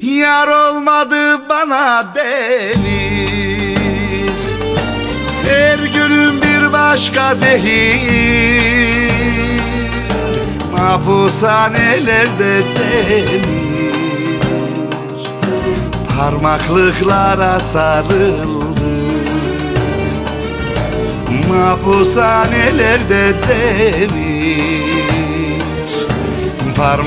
Yar olmadı bana devir Her günüm bir başka zehir. Mahpushanelerde demir Parmaklıklara sarıldım Mahpushanelerde demir Parmak